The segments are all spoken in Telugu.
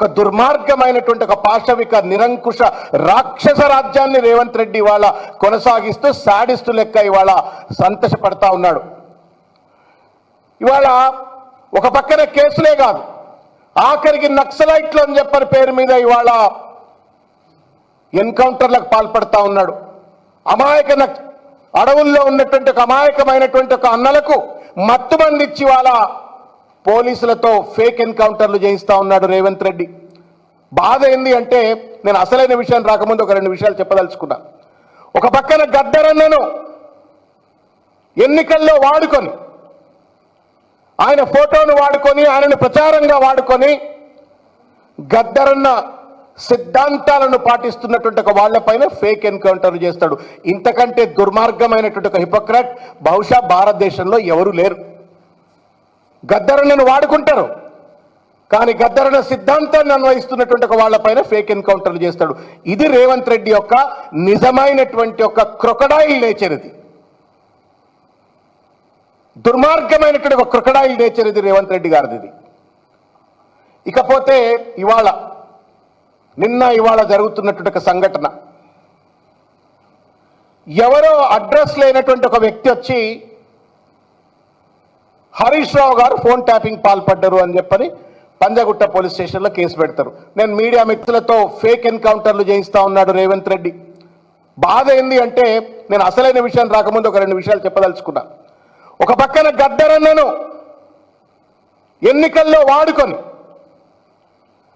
ఒక దుర్మార్గమైనటువంటి ఒక పాశవిక నిరంకుశ రాక్షస రాజ్యాన్ని రేవంత్ రెడ్డి ఇవాళ కొనసాగిస్తూ సాడిస్తూ లెక్క ఇవాళ సంతోషపడతా ఉన్నాడు. ఇవాళ ఒక పక్కన కేసులే కాదు ఆఖరికి నక్సలైట్లు అని చెప్పని పేరు మీద ఇవాళ ఎన్కౌంటర్లకు పాల్పడతా ఉన్నాడు. అమాయక అడవుల్లో ఉన్నటువంటి ఒక అమాయకమైనటువంటి ఒక అన్నలకు మత్తుమందిచ్చి వాళ్ళ పోలీసులతో ఫేక్ ఎన్కౌంటర్లు చేయిస్తా ఉన్నాడు రేవంత్ రెడ్డి. బాధ ఏంది అంటే నేను అసలైన విషయం రాకముందు ఒక రెండు విషయాలు చెప్పదలుచుకున్నా. ఒక పక్కన గద్దరన్నను ఎన్నికల్లో వాడుకొని ఆయన ఫోటోను వాడుకొని ఆయనను ప్రచారంగా వాడుకొని గద్దరన్న సిద్ధాంతాలను పాటిస్తున్నటువంటి ఒక వాళ్ళపైన ఫేక్ ఎన్కౌంటర్ చేస్తాడు. ఇంతకంటే దుర్మార్గమైనటువంటి ఒక హిపోక్రాట్ బహుశా భారతదేశంలో ఎవరు లేరు. గద్దరులను వాడుకుంటారు. కానీ గద్దరణ సిద్ధాంతాన్ని అన్వయిస్తున్నటువంటి ఒక వాళ్ళపైన ఫేక్ ఎన్కౌంటర్లు చేస్తాడు. ఇది రేవంత్ రెడ్డి యొక్క నిజమైనటువంటి ఒక క్రొకడాయిల్ నేచర్ ఇది. దుర్మార్గమైనటువంటి ఒక క్రొకడాయిల్ నేచర్ ఇది రేవంత్ రెడ్డి గారిది ఇది. ఇకపోతే ఇవాళ నిన్న ఇవాళ జరుగుతున్నటువంటి ఒక సంఘటన. ఎవరో అడ్రస్ లేనటువంటి ఒక వ్యక్తి వచ్చి హరీష్ రావు గారు ఫోన్ ట్యాపింగ్ పాల్పడ్డారు అని చెప్పని పంజగుట్ట పోలీస్ స్టేషన్లో కేసు పెడతారు. నేను మీడియా మిత్రులతో ఫేక్ ఎన్కౌంటర్లు చేయిస్తా ఉన్నాడు రేవంత్ రెడ్డి. బాధ ఏంది అంటే నేను అసలైన విషయం రాకముందు ఒక రెండు విషయాలు చెప్పదలుచుకున్నా. ఒక పక్కన గద్దరన్నను ఎన్నికల్లో వాడుకొని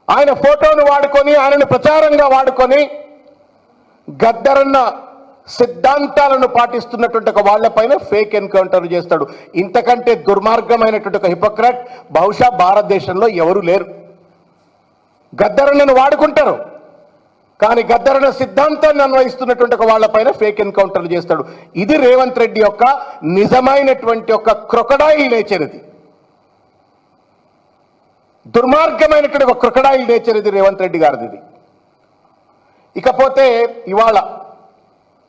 ఆయన ఫోటోను వాడుకొని ఆయనను ప్రచారంగా వాడుకొని గద్దరన్న సిద్ధాంతాలను పాటిస్తున్నటువంటి ఒక వాళ్ళపైన ఫేక్ ఎన్కౌంటర్ చేస్తాడు. ఇంతకంటే దుర్మార్గమైనటువంటి ఒక హిపోక్రాట్ బహుశా భారతదేశంలో ఎవరు లేరు. గద్దరన్నను వాడుకుంటారు. కానీ గద్దరన్న సిద్ధాంతాన్ని అన్వయిస్తున్నటువంటి ఒక వాళ్ళపైన ఫేక్ ఎన్కౌంటర్లు చేస్తాడు. ఇది రేవంత్ రెడ్డి యొక్క నిజమైనటువంటి ఒక క్రొకడాయిల్ నేచర్ ఇది. దుర్మార్గమైనటువంటి ఒక క్రొకడాయిల్ నేచర్ ఇది రేవంత్ రెడ్డి గారిది ఇది. ఇకపోతే ఇవాళ